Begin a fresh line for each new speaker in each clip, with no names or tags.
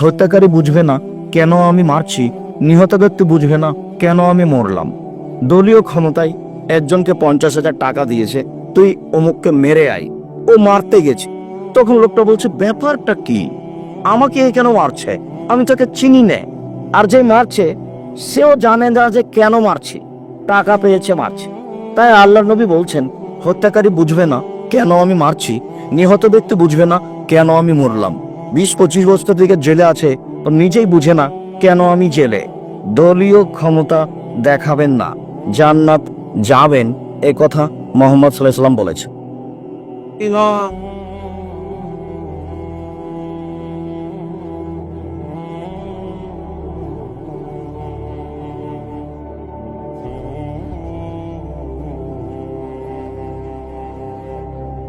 হত্যাকারী বুঝবে না কেন আমি মারছি নিহত ব্যক্তি বুঝবে না কেন আমি মরলাম। দলীয় ক্ষমতায় একজনকে পঞ্চাশ হাজার টাকা দিয়েছে, তুই অমুককে মেরে আই ও মারতে গেছে। তখন লোকটা বলছে, ব্যাপারটা কি? আমাকে এ কেন মারছে? আমি তাকে চিনি নে। আর যে মারছে, সেও জানে না যে কেন মারছে। টাকা পেয়েছে মারছে। তাই আল্লাহ নবী বলছেন, হত্যাকারী বুঝবে না কেন আমি মারছি নিহত ব্যক্তি বুঝবে না কেন আমি মরলাম। বিশ পঁচিশ বছর থেকে জেলে আছে, তো নিজেই বুঝে না কেন আমি জেলে। দলীয় ক্ষমতা দেখাবেন না, জান্নাত যাবেন, এ কথা মোহাম্মদ সাল্লাহ বলেছে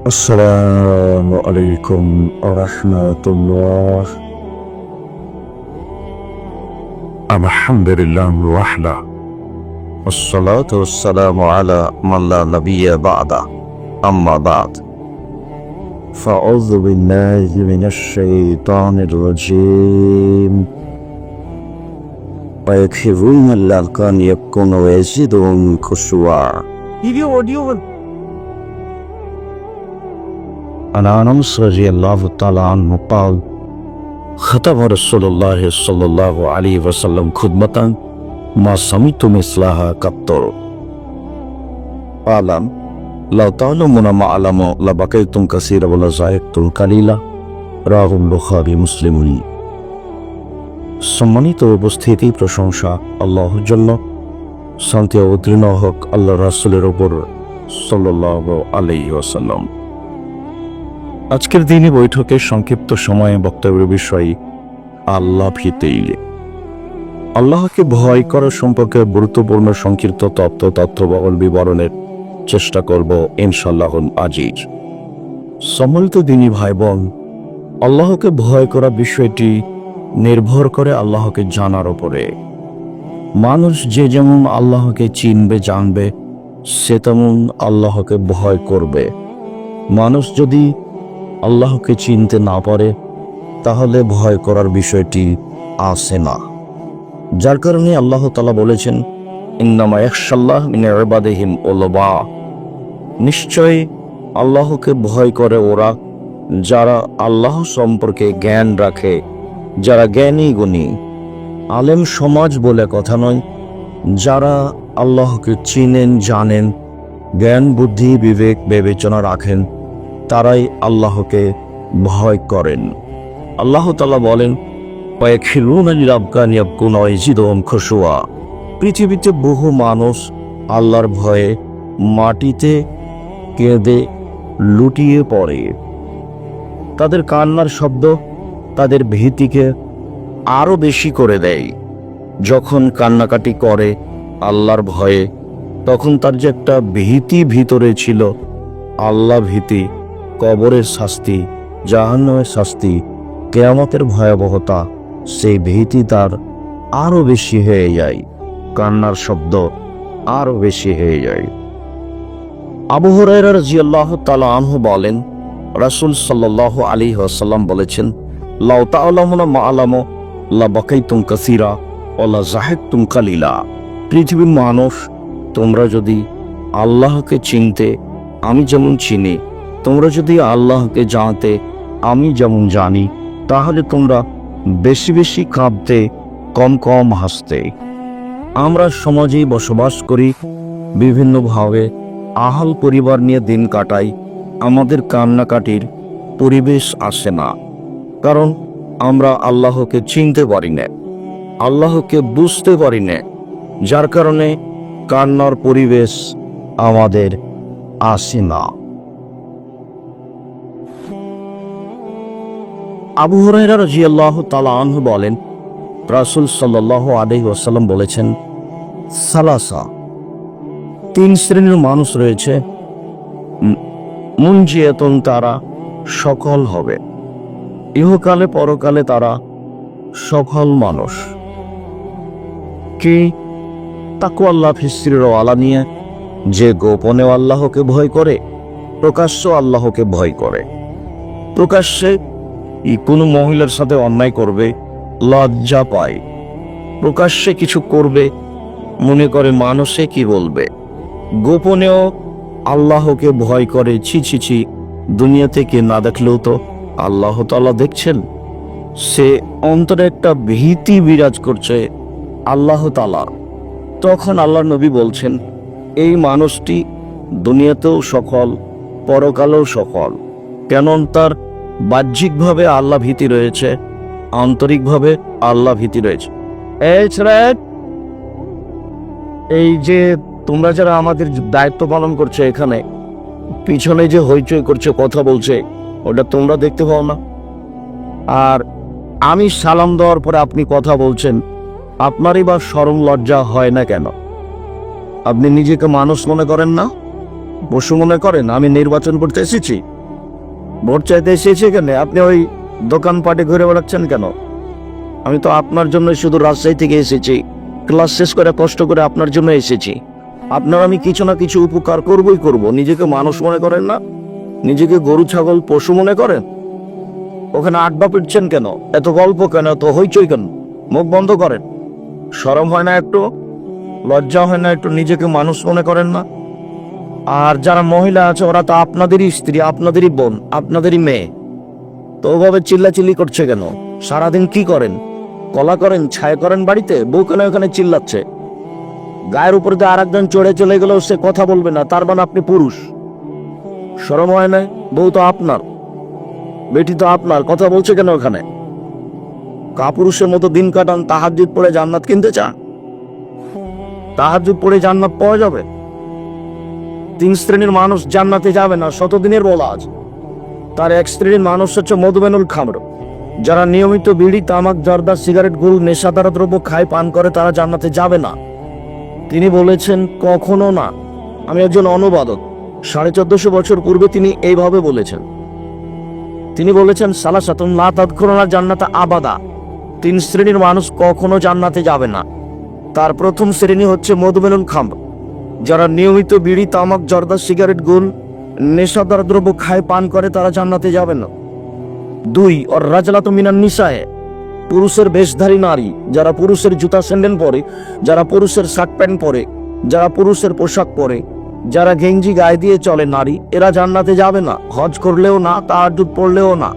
السلام عليكم ورحمة الله. الحمد لله وحده. والصلاة والسلام على من لا نبي بعده. أما بعد. فأعوذ بالله من الشيطان الرجيم. ويكفرون الأركان يكون ويزيدهم خشوعا. عن انس رضي الله تعالى عنه قال ختم رسول الله صلى الله عليه وسلم خدمة ما سمعت مثلها قط أعلم لو تعلمون ما أعلم لبقيتم كثيرا ولا زاهدتم قليلا রাহ বুখারি মুসলিম সম্মানিত উপস্থিতি প্রশংসা আল্লাহর জন্য শান্তি অবতীর্ণ হোক আল্লাহ রাসুলের ওপর সাল্লাহ আলাইহি ওয়াসাল্লাম আজকের দিনে বৈঠকের সংক্ষিপ্ত সময়ে বক্তব্যের বিষয়, আল্লাহ ভীতেই আল্লাহকে ভয় করা সম্পর্কে গুরুত্বপূর্ণ সংক্ষিপ্ত তত্ত্ব তথ্যবহল বিবরণের চেষ্টা করব ইনশাল্লাহ আজিজ। সম্মিলিত দিনী ভাই বোন আল্লাহকে ভয় করা বিষয়টি নির্ভর করে আল্লাহকে জানার উপরে। মানুষ যে যেমন আল্লাহকে চিনবে, জানবে, সে তেমন আল্লাহকে ভয় করবে। মানুষ যদি আল্লাহকে চিনতে না পারে, তাহলে ভয় করার বিষয়টি আসে না। যার কারণে আল্লাহ তালা বলেছেন, ইন্নামা একশাল্লাহ মিনে এবাদেহিম ওলবা নিশ্চয়ই আল্লাহকে ভয় করে ওরা, যারা আল্লাহ সম্পর্কে জ্ঞান রাখে, যারা জ্ঞানী গুণী। আলেম সমাজ বলে কথা নয়, যারা আল্লাহকে চিনেন, জানেন, জ্ঞান, বুদ্ধি, বিবেক, বিবেচনা রাখেন তারাই আল্লাহকে ভয় করেন। আল্লাহ তালা বলেন খসুয়া পৃথিবীতে বহু মানুষ আল্লাহর ভয়ে মাটিতে কেঁদে লুটিয়ে পড়ে। তাদের কান্নার শব্দ তাদের ভীতিকে আরও বেশি করে দেয়। যখন কান্নাকাটি করে আল্লাহর ভয়ে, তখন তার যে একটা ভীতি ভিতরে ছিল, আল্লাহ ভীতি কবরের শাস্তি, জাহান্নামের শাস্তি, কেয়ামতের ভয়াবহতা, সেই ভীতি তার আরও বেশি হয়ে যায়। কান্নার শব্দ আরও বেশি হয়ে যায়। আবু হুরায়রা রাদিয়াল্লাহু তাআলা আনহু বলেন, রাসূল সাল্লাল্লাহু আলাইহি ওয়াসাল্লাম বলেছেন, লাউ তাআলামুনা মা আলামু, লা বাকাইতুম কাসীরা, ওয়া লা জাহিদতুম কালিলা। পৃথিবীর মানুষ, তোমরা যদি আল্লাহকে চিনতে, আমি যেমন চিনি তোমরা যদি আল্লাহকে জানতে, আমি যেমন জানি, তাহলে তোমরা বেশি বেশি কাঁদতে, কম কম হাসতে। আমরা সমাজেই বসবাস করি, বিভিন্নভাবে আহাল পরিবার নিয়ে দিন কাটাই, আমাদের কান্নাকাটির পরিবেশ আসে না। কারণ আমরা আল্লাহকে চিনতে পারি না, আল্লাহকে বুঝতে পারি না, যার কারণে কান্নার পরিবেশ আমাদের আসে না। আবু হুরাইরা রাদিয়াল্লাহু তাআলা আনহু বলেন রাসুল সাল্লাল্লাহু আলাইহি ওয়াসাল্লাম বলেছেন সালাসা তিন শ্রেণির মানুষ রয়েছে উম, মুনজিয়াতুন তারা সকল হবে। ইহকালে পরকালে তারা সকল মানুষ। কি? তাকু আল্লাহ ফিসরির আলা নিয়ে যে গোপনে আল্লাহকে ভয় করে প্রকাশ্য আল্লাহকে ভয় করে। প্রকাশ্যে কোনো মহিলার সাথে অন্যায় করবে, লজ্জা পায়। প্রকাশ্যে কিছু করবে, মনে করে মানুষে কি বলবে। গোপনেও আল্লাহকে ভয় করে, ছি ছি ছি, দুনিয়া থেকে না দেখলেও তো আল্লাহ তাআলা দেখছেন। সে অন্তরে একটা ভীতি বিরাজ করছে আল্লাহ তালা তখন আল্লাহ নবী বলছেন, এই মানুষটি দুনিয়াতেও সফল, পরকালেও সফল। কেন তার বাহ্যিকভাবে আল্লাহ ভীতি রয়েছে, আন্তরিকভাবে আল্লাহ ভীতি রয়েছে। এই ছেলে এই যে তোমরা যারা আমাদের দায়িত্ব পালন করছে এখানে, পিছনে যে হইচই করছে, কথা বলছে, ওটা তোমরা দেখতে পাও না। আর আমি সালাম দেওয়ার পরে আপনি কথা বলছেন, আপনারই বা সরম লজ্জা হয় না কেন? আপনি নিজেকে মানুষ মনে করেন না? পশু মনে করেন? আমি নির্বাচন করতে এসেছি। ভোট চাইতে এসেছি কেন আপনি ওই দোকানপাটে ঘুরে বেড়াচ্ছেন কেন? আমি তো আপনার জন্য শুধু রাজশাহী থেকে এসেছি। ক্লাস শেষ করে কষ্ট করে আপনার জন্য এসেছি। আপনার আমি কিছু না কিছু উপকার করবই করব। নিজেকে মানুষ মনে করেন না? নিজেকে গরু, ছাগল, পশু মনে করেন? ওখানে আড্ডা পিটছেন কেন? এত গল্প কেন? এত হইচই কেন? মুখ বন্ধ করেন। সরম হয় না একটু? লজ্জা হয় না একটু? নিজেকে মানুষ মনে করেন না? আর যারা মহিলা আছে, ওরা তো আপনাদেরই স্ত্রী, আপনাদেরই বোন, আপনাদেরই মেয়ে। তো ওভাবে চিল্লাচিল্লি করছে কেন? সারাদিন কি করেন? কলা করেন ছায়া করেন বাড়িতে? বউ কেন ওখানে চিল্লাচ্ছে? গায়ের উপর দিয়ে আর একজন চড়ে চলে গেলেও সে কথা বলবে না, তার মানে আপনি পুরুষ। সরম হয় না বউ তো আপনার। বেটি তো আপনার, কথা বলছে কেন ওখানে? কাপুরুষের মতো দিন কাটান তাহাজুদ পড়ে জান্নাত কিনতে চান? তাহাজুদ পড়ে জান্নাত পাওয়া যাবে? তিন শ্রেণির মানুষ জান্নাতে যাবে না, শতদিনের বলা তার এক শ্রেণির মানুষ হচ্ছে মধুমেনুল খামর। যারা নিয়মিত বিড়ি, তামাক, জর্দা, সিগারেট গুল নেশাদার দ্রব্য খায়, পান করে, তারা জান্নাতে যাবে না। তিনি বলেছেন, কখনো না। আমি একজন অনুবাদক। সাড়ে চোদ্দশো বছর পূর্বে তিনি এইভাবে বলেছেন। তিনি বলেছেন সালা সাতুন লা তৎক্ষণা জান্নাতা আবাদা। তিন শ্রেণির মানুষ কখনো জান্নাতে যাবে না। তার প্রথম শ্রেণি হচ্ছে মধুমেনুল খাম্ব যারা নিয়মিত বিড়ি, তামাক, জর্দা, সিগারেট, গুল, নেশাদার দ্রব্য খায়, পান করে, তারা জান্নাতে যাবে না। দুই ওর রাজলাত মিনান নিসায়। পুরুষের বেশধারী নারী, যারা পুরুষের জুতা, স্যান্ডেল পরে, যারা পুরুষের শার্ট প্যান্ট পরে, যারা পুরুষের পোশাক পরে, যারা গেঞ্জি গায়ে দিয়ে চলে নারী, এরা জান্নাতে যাবে না। হজ করলেও না তাহাজুদ পড়লেও না।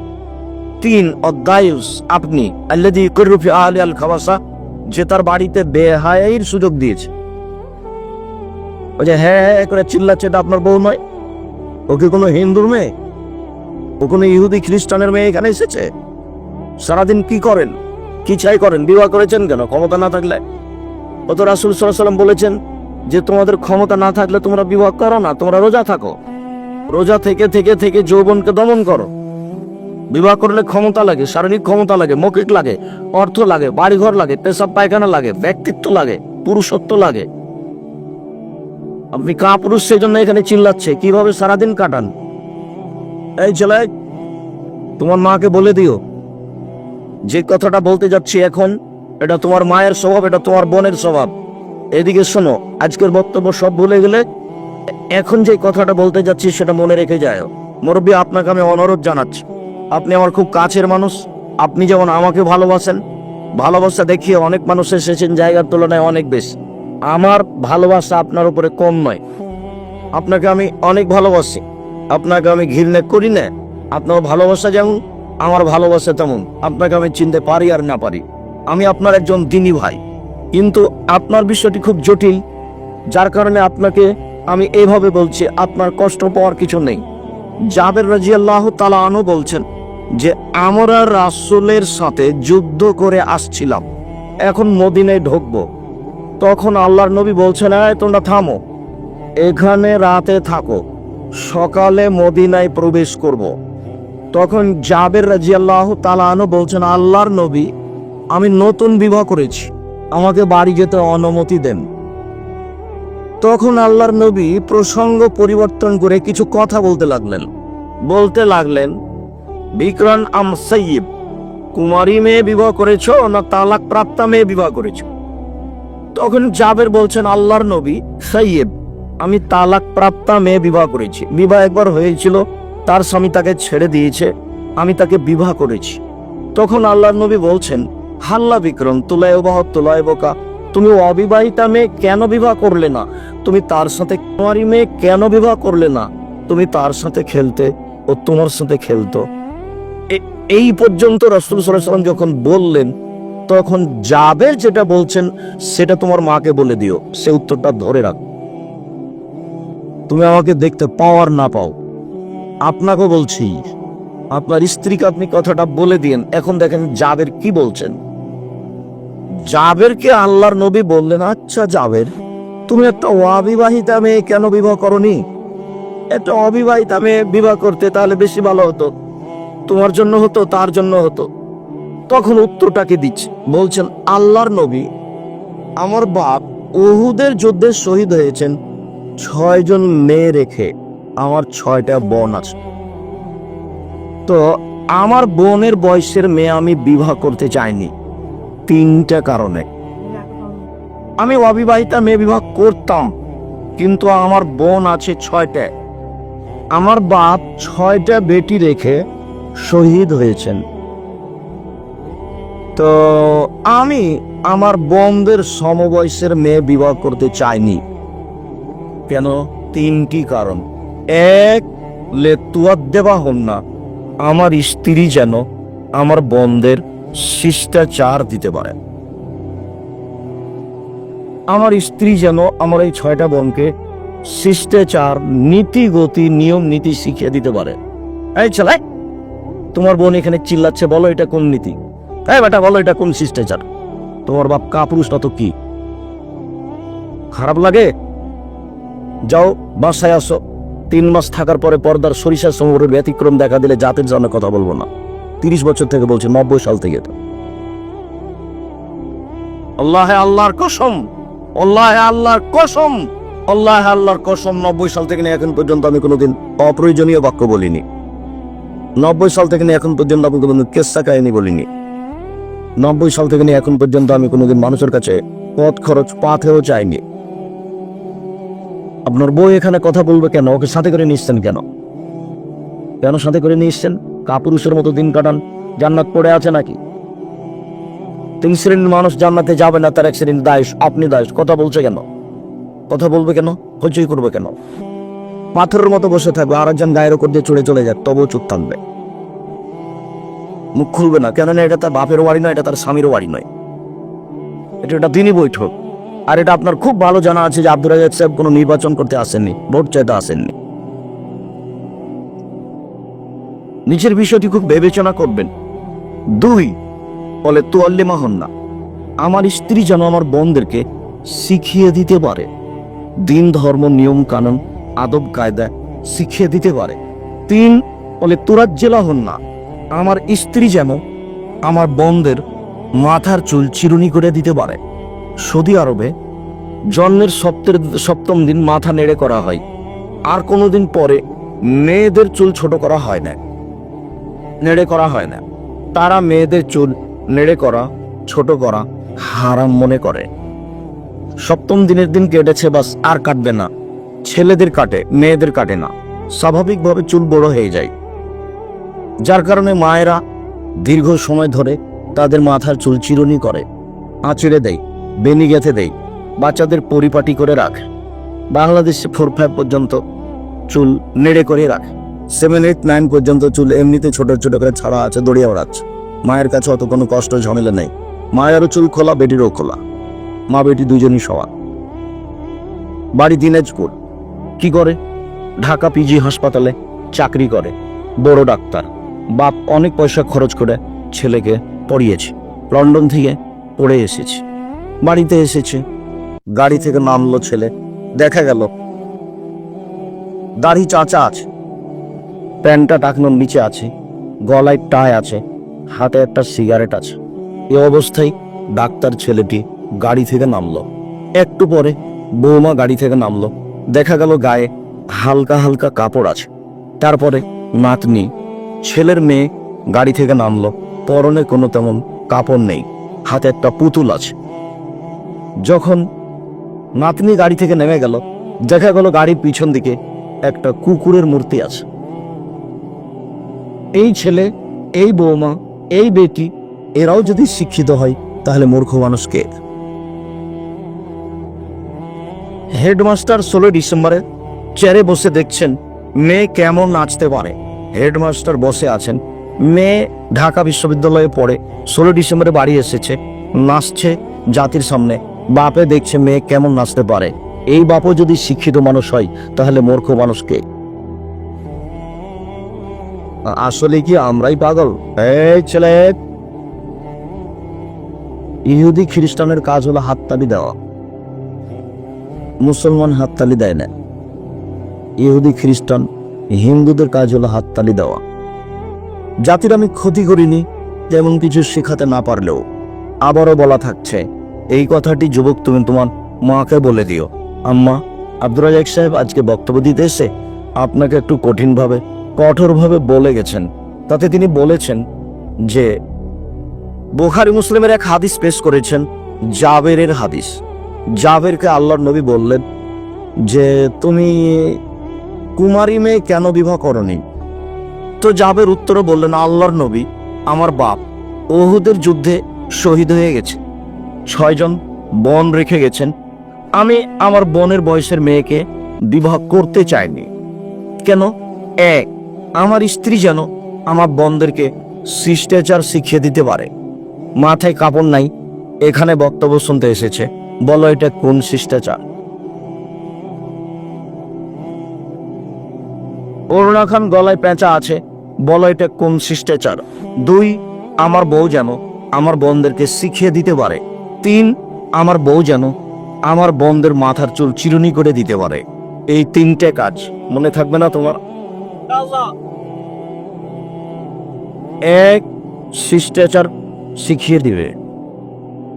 তিন অদ্দায়ুস আপনি আল্লাদি করুফি আহলে আল খাবাসা, যে তার বাড়িতে বেহায়ের সুযোগ দিয়েছে। ওই যে হ্যাঁ হ্যাঁ করে চিল্লাচ্ছে, এটা আপনার বউ নয়? ও কি কোনো হিন্দুর মেয়ে? ও কোনো ইহুদি খ্রিস্টানের মেয়ে এখানে এসেছে? সারাদিন কি করেন? কি চাই করেন? বিবাহ করেছেন কেন? ক্ষমতা না থাকলে? ও তো রাসুল সাল্লাম বলেছেন যে তোমাদের ক্ষমতা না থাকলে তোমরা বিবাহ করো না, তোমরা রোজা থাকো। রোজা থেকে থেকে থেকে যৌবনকে দমন করো। বিবাহ করলে ক্ষমতা লাগে, শারীরিক ক্ষমতা লাগে, মৌখিক লাগে, অর্থ লাগে, বাড়িঘর লাগে, পেশাব পায়খানা লাগে, ব্যক্তিত্ব লাগে, পুরুষত্ব লাগে। আপনি কা পুরুষ সেই জন্য এখানে চিল্লাচ্ছে। কীভাবে সারাদিন কাটান? এই ছেলে, তোমার মাকে বলে দিও। যে কথাটা বলতে যাচ্ছি এখন, এটা তোমার মায়ের স্বভাব, এটা তোমার বোনের স্বভাব। এদিকে শোনো, আজকের বক্তব্য সব ভুলে গেলে এখন যে কথাটা বলতে যাচ্ছি সেটা মনে রেখে যায় মুরব্বী, আপনাকে আমি অনুরোধ জানাচ্ছি। আপনি আমার খুব কাছের মানুষ। আপনি যেমন আমাকে ভালোবাসেন, ভালোবাসা দেখিয়ে অনেক মানুষ এসেছেন জায়গার তুলনায় অনেক বেশি। আমার ভালোবাসা আপনার উপরে কম নয়। আপনাকে আমি অনেক ভালোবাসি। আপনাকে আমি ঘৃণা করি না। আপনার ভালোবাসা যেমন, আমার ভালোবাসা তেমন। আপনাকে আমি চিনতে পারি আর না পারি। আমি আপনার একজন দিনী ভাই। কিন্তু আপনার বিষয়টি খুব জটিল, যার কারণে আপনাকে আমি এইভাবে বলছি, আপনার কষ্ট পাওয়ার কিছু নেই। জাবের রাজি আল্লাহ তালা আনু বলছেন যে, আমরা রাসূলের সাথে যুদ্ধ করে আসছিলাম। এখন মদিনায় ঢুকবো। তখন আল্লাহর নবী বলছেন, "এই তোমরা থামো। এখানে রাতে থাকো। সকালে মদিনায় প্রবেশ করব। তখন জাবের রাজি আল্লাহ তালানো বলছেন, আল্লাহর নবী, আমি নতুন বিবাহ করেছি। আমাকে বাড়ি যেতে অনুমতি দেন। তখন আল্লাহর নবী প্রসঙ্গ পরিবর্তন করে কিছু কথা বলতে লাগলেন। বলতে লাগলেন বিক্রন আম সৈয়ব কুমারী মেয়ে বিবাহ করেছ না তালাক প্রাপ্তা মেয়ে বিবাহ করেছ? তখন জাবের বলছেন, আল্লাহর নবী সৈয়ব আমি তালাক প্রাপ্তা মেয়ে বিবাহ করেছি। বিবাহ একবার হয়েছিল, তার স্বামী তাকে ছেড়ে দিয়েছে, আমি তাকে বিবাহ করেছি। তখন আল্লাহর নবী বলছেন,
হাল্লা বিক্রম, তুলায় বহ তুলায় বোকা। তুমি অবিবাহিতা মেয়ে কেন বিবাহ করলে না? তুমি তার সাথে কুমারী মেয়ে কেন বিবাহ করলে না? তুমি তার সাথে খেলতে ও তোমার সাথে খেলতো। এই পর্যন্ত রসুল সাল্লাম যখন বললেন তখন জাবের যেটা বলছেন, সেটা তোমার মাকে বলে দিও। সে উত্তরটা ধরে রাখ। তুমি আমাকে দেখতে পাও আর না পাও। আপনাকে বলছি, আপনার স্ত্রীকে আপনি কথাটা বলে দিন এখন দেখেন জাবের কি বলছেন। জাবেরকে আল্লাহর নবী বললেন আচ্ছা জাবের, তুমি একটা অবিবাহিতা মেয়ে কেন বিবাহ করনি? একটা অবিবাহিতা মেয়ে বিবাহ করতে তাহলে বেশি ভালো হতো। তোমার জন্য হতো, তার জন্য হতো। তখন উত্তরটাকে দিচ্ছে। বলছেন, আল্লাহর নবী, আমার বাপ ওহুদের যুদ্ধে শহীদ হয়েছেন। ছয়জন মেয়ে রেখে আমার ছয়টা বোন আছে। তো আমার বোনের বয়সের মেয়ে আমি বিবাহ করতে চাইনি। তিনটা কারণে। আমি অবিবাহিতা মেয়ে বিবাহ করতাম, কিন্তু আমার বোন আছে ছয়টা। আমার বাপ ছয়টা বেটি রেখে শহীদ হয়েছেন। তো আমি আমার বোনদের সমবয়সের মেয়ে বিবাহ করতে চাইনি। কেন? তিনটি কারণ। এক লেতুয়াত দেওয়া হন না। আমার স্ত্রী যেন আমার বন্ধের শিষ্টাচার দিতে পারে। আমার স্ত্রী যেন আমার এই ছয়টা বোনকে শিষ্টাচার নীতি গতি নিয়ম, নীতি শিখিয়ে দিতে পারে। এই ছেলে, তোমার বোন এখানে চিল্লাচ্ছে, বলো এটা কোন নীতি? এই বেটা, বলো এটা কোন শিষ্টাচার? তোমার বাপ কাপুরুষ তো কি? খারাপ লাগে? যাও, বাসায় আসো। তিন মাস থাকার পরে পর্দার সরিষা সমরের ব্যতিক্রম দেখা দিলে জাতের জন্য কথা বলব না। তিরিশ বছর থেকে বলছে, নব্বই সাল থেকে আল্লাহ আল্লাহর কসম, আল্লাহ আল্লাহর কসম, আল্লাহ আল্লাহর কসম, নব্বই সাল থেকে এখন পর্যন্ত আমি কোনোদিন অপ্রয়োজনীয় বাক্য বলিনি। নব্বই সাল থেকে এখন পর্যন্ত আমি কোনোদিন কেসা কাহিনী বলিনি। নব্বই সাল থেকে নিয়ে এখন পর্যন্ত আমি কোনোদিন মানুষের কাছে পথ খরচ পাথেও চাইনি আপনার বউ এখানে কথা বলবে কেন? ওকে সাথে করে নিচ্ছেন কেন? কেন সাথে করে নিয়ে এসছেন? কাপুরুষের মতো দিন কাটান। জান্নাত পড়ে আছে নাকি? তিন শ্রেণির মানুষ জান্নাতে যাবে না, তার এক শ্রেণির দায়স, আপনি দায়স। কথা বলছে কেন? কথা বলবে কেন? হইচই করবে কেন? পাথরের মতো বসে থাকবে আর একজন গায়ের ওপর দিয়ে চড়ে চলে যাক তবুও চুপ থাকবে। মুখ খুলবে না। কেননা এটা তার বাপের বাড়ি নয়, এটা তার স্বামীর বাড়ি নয়। এটা একটা দিনই বৈঠক। আর এটা আপনার খুব ভালো জানা আছে যে আব্দুল রাজাক সাহেব কোনো নির্বাচন করতে আসেননি, ভোট চাইতে আসেননি। নিজের বিষয়টি খুব বিবেচনা করবেন। দুই, বলে তোয়াল্লিমা হন না। আমার স্ত্রী যেন আমার বোনদেরকে শিখিয়ে দিতে পারে। দিন, ধর্ম, নিয়ম, কানুন, আদব, কায়দা শিখিয়ে দিতে পারে। তিন, বলে তুরাজ্জেলা হন না। আমার স্ত্রী যেন আমার বোনদের মাথার চুল চিরুনি করে দিতে পারে। সৌদি আরবে জন্মের সপ্তের সপ্তম দিন মাথা নেড়ে করা হয়। আর কোনো দিন পরে মেয়েদের চুল ছোট করা হয় না। নেড়ে করা হয় না। তারা মেয়েদের চুল নেড়ে করা, ছোট করা হারাম মনে করে। সপ্তম দিনের দিন কেটেছে বাস, আর কাটবে না। ছেলেদের কাটে, মেয়েদের কাটে না। স্বাভাবিকভাবে চুল বড় হয়ে যায়। যার কারণে মায়েরা দীর্ঘ সময় ধরে তাদের মাথার চুল চিরুনি করে, আঁচড়ে দেয়, বেনি গেঁথে দেয়, বাচ্চাদের পরিপাটি করে রাখে। বাংলাদেশে ফোর ফাইভ পর্যন্ত চুল নেড়ে করে রাখে। সেভেন এইট নাইন পর্যন্ত চুল এমনিতে ছোট ছোট করে ছাড়া আছে, দড়িয়ে ওড়াচ্ছে। মায়ের কাছে অত কোনো কষ্ট, ঝামেলা নেই। মায়েরও চুল খোলা, বেটিরও খোলা। মা, বেটি দুজনই সমান। বাড়ি দিনাজপুর। কি করে? ঢাকা পিজি হাসপাতালে চাকরি করে। বড় ডাক্তার। বাপ অনেক পয়সা খরচ করে ছেলেকে পড়িয়েছে। লন্ডন থেকে পড়ে এসেছে। বাড়িতে এসেছে। গাড়ি থেকে নামলো ছেলে। দেখা গেল। দাড়ি চাচা আছে। প্যান্টটা টাকনোর নিচে আছে। গলায় টাই আছে। হাতে একটা সিগারেট আছে। এ অবস্থায় ডাক্তার ছেলেটি গাড়ি থেকে নামলো। একটু পরে বৌমা গাড়ি থেকে নামলো। দেখা গেল গায়ে হালকা হালকা কাপড় আছে। তারপরে নাতনি ছেলের মেয়ে গাড়ি থেকে নামলো। পরনে কোনো তেমন কাপড় নেই, হাতে একটা পুতুল আছে। যখন নাতনি গাড়ি থেকে নেমে গেল, দেখা গেল গাড়ির পিছন দিকে একটা কুকুরের মূর্তি আছে। এই ছেলে, এই বৌমা, এই বেটি,
এরাও যদি শিক্ষিত হয়, তাহলে মূর্খ মানুষকে
হেডমাস্টার ষোলোই ডিসেম্বরে চেয়ারে বসে দেখছেন, মেয়ে কেমন নাচতে পারে। হেডমাস্টার বসে আছেন। মেয়ে ঢাকা বিশ্ববিদ্যালয়ে পড়ে, ষোলো ডিসেম্বরে বাড়ি এসেছে, নাচছে জাতির সামনে। বাপে দেখছে মেয়ে কেমন নাচতে পারে। এই বাপও যদি শিক্ষিত মানুষ হয়, তাহলে মূর্খ মানুষকে আসলে কি আমরাই পাগল? এই ছেলে! ইহুদি খ্রিস্টানের কাজ হলো হাততালি দেওয়া। মুসলমান হাততালি দেয় না। ইহুদি খ্রিস্টান হিন্দুদের কাজ হলো হাততালি দেওয়া। জাতির আমি ক্ষতি করিনি, তেমন কিছু শেখাতে না পারলেও। আবারও বলা থাকছে, এই কথাটি যুবক, তুমি তোমার মাকে বলে দিও। আম্মা, আব্দুর রাজাক সাহেব আজকে বক্তব্য দিতে এসে আপনাকে একটু কঠিনভাবে, কঠোরভাবে বলে গেছেন। তাতে তিনি বলেছেন যে, বোখারি মুসলিমের এক হাদিস পেশ করেছেন, জাবেরের হাদিস। জাবেরকে আল্লাহর নবী বললেন যে, তুমি কুমারী মেয়ে কেন বিবাহ করনি? তো জাবের উত্তরে বললেন, আল্লাহর নবী আমার বাপ ওহুদের যুদ্ধে শহীদ হয়ে গেছে। ছয়জন বন রেখে গেছেন। আমি আমার বোনের বয়সের মেয়েকে বিবাহ করতে চাইনি। কেন? এক, আমার স্ত্রী যেন আমার বোনদেরকে শিষ্টাচার শিখিয়ে দিতে পারে। মাথায় কাপড় নাই, এখানে বক্তব্য শুনতে এসেছে। বলো এটা কোন শিষ্টাচার? অরুণা খান গলায় পেঁচা আছে, বলো এটা কোন শিষ্টাচার? দুই, আমার বউ যেন আমার বোনদেরকে শিখিয়ে দিতে পারে। তিন, আমার বউ যেন আমার বোনদের মাথার চুল চিরুনি করে দিতে পারে। এই তিনটে কাজ, মনে থাকবে না তোমার? এক, শিষ্টাচার শিখিয়ে দিবে।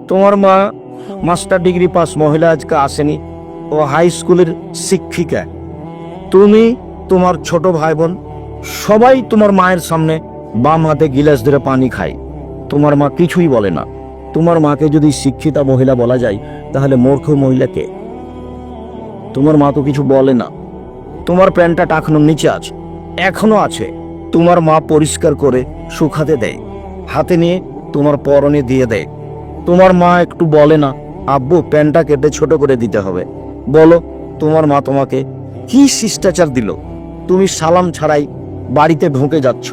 তোমার মা মাস্টার ডিগ্রি পাস, মহিলা আজকে আসেনি, ও হাই স্কুলের শিক্ষিকা। তুমি তোমার ছোট ভাই বোন সবাই তোমার মায়ের সামনে বাম হাতে গিলাস ধরে পানি খায়। তোমার মা কিছুই বলে না। তোমার মাকে যদি শিক্ষিতা মহিলা বলা যায়, তাহলে মূর্খ মহিলাকে তোমার মা তো কিছু বলে না। তোমার প্যান্টটা টাকানোর নিচে আছে, এখনও আছে। তোমার মা পরিষ্কার করে শুকাতে দেয়, হাতে নিয়ে তোমার পরনে দিয়ে দেয়। তোমার মা একটু বলে না, আব্বু, প্যান্টটা কেটে ছোট করে দিতে হবে। বলো, তোমার মা তোমাকে কি শিষ্টাচার দিল? তুমি সালাম ছাড়াই বাড়িতে ঢুকে যাচ্ছ।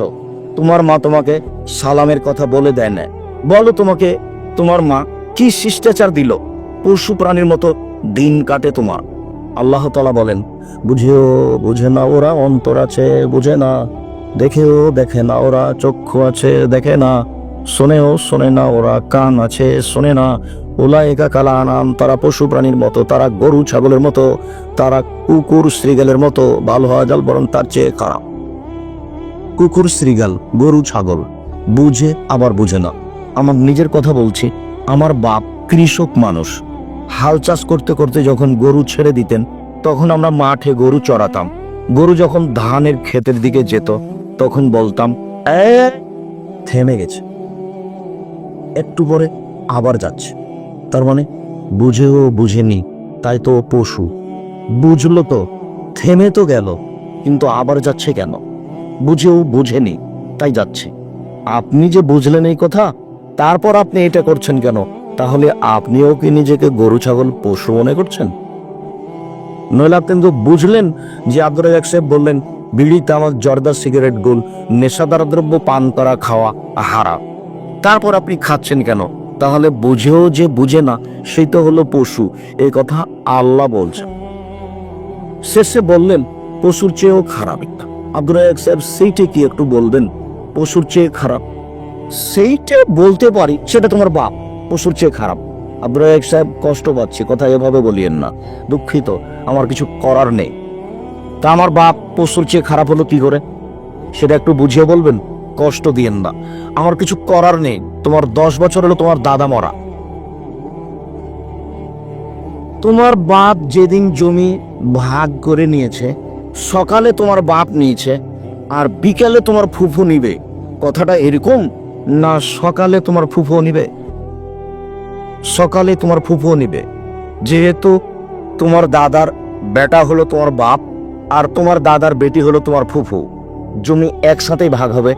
তোমার মা তোমাকে সালামের কথা বলে দেয় না বলো তোমাকে, তোমার মা কি শিষ্টাচার দিল? পশু প্রাণীর মতো দিন কাটে তোমার। আল্লাহ তালা বলেন, বুঝেও বুঝে না ওরা, অন্তর আছে বুঝে না। দেখেও দেখে না ওরা, চক্ষু আছে দেখে না। শোনেও শোনে না ওরা, কান আছে শোনে না। ওলা একা কালা আনাম তারা পশু প্রাণীর মতো তারা গরু ছাগলের মতো তারা কুকুর শ্রীগালের মতো ভালো হওয়া জল বরং তার চেয়ে খারাপ। কুকুর শ্রীগাল গরু ছাগল বুঝে আবার বুঝে না। আমার নিজের কথা বলছি আমার বাপ কৃষক মানুষ। হাল চাষ করতে করতে যখন গরু ছেড়ে দিতেন তখন আমরা মাঠে গরু চড়াতাম। গরু যখন ধানের ক্ষেতের দিকে যেত তখন বলতাম "এ, থেমে গেছে। একটু পরে আবার যাচ্ছে। তার মানে বুঝেও বুঝেনি, তাই তো পশু। বুঝলো তো, থেমে তো গেল, কিন্তু আবার যাচ্ছে কেন? বুঝেও বুঝেনি, তাই যাচ্ছে। আপনি যে বুঝলেন এই কথা, তারপর আপনি এটা করছেন কেন? তাহলে আপনিও কি নিজেকে গরু, ছাগল, পশু মনে করছেন? নইলে আপনি তো বুঝলেন যে আব্দুর রাজাক সাহেব বললেন, বিড়ি, তামাক, জর্দা, সিগারেট, গুল, নেশাদার দ্রব্য, পান করা, খাওয়া হারা তারপর আপনি খাচ্ছেন কেন? তাহলে বুঝেও যে বুঝে না, সেই তো হলো পশু। এই কথা আল্লাহ বলছেন। শেষে বললেন, পশুর চেয়েও খারাপ আব্দুর রাজাক সাহেব, সেইটা কি একটু বলবেন? পশুর চেয়ে খারাপ? সেইটা বলতে পারি, সেটা তোমার বাপ। পশুর চেয়ে খারাপ। রাজাক সাহেব কষ্ট পাচ্ছি, কথা এভাবে বলিয়েন না। দুঃখিত, আমার কিছু করার নেই। তা আমার বাপ পশুর চেয়ে খারাপ হলো কি করে? সেটা একটু বুঝিয়ে বলবেন? কষ্ট দিয়েন না। আমার কিছু করার নেই। তোমার দশ বছর হলো তোমার দাদা মরা। তোমার বাপ যেদিন জমি ভাগ করে নিয়েছে, সকালে তোমার বাপ নিয়েছে, আর বিকেলে তোমার ফুফু নিবে। কথাটা এরকম না সকালে তোমার ফুফু নিবে? সকালে তোমার ফুফু নিবে। যেহেতু তোমার দাদার বেটা হলো তোমার বাপ, আর তোমার দাদার বেটি হলো তোমার ফুফু। জমি একসাথেই ভাগ হবে।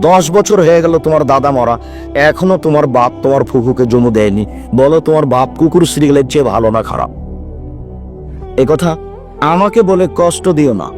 দশ বছর হয়ে গেল তোমার দাদা মরা। এখনও তোমার বাপ তোমার ফুকুকে জমি দেয়নি। বলো তোমার বাপ কুকুর শ্রীগলের চেয়ে ভালো না খারাপ? কথা আমাকে বলে কষ্ট দিও না।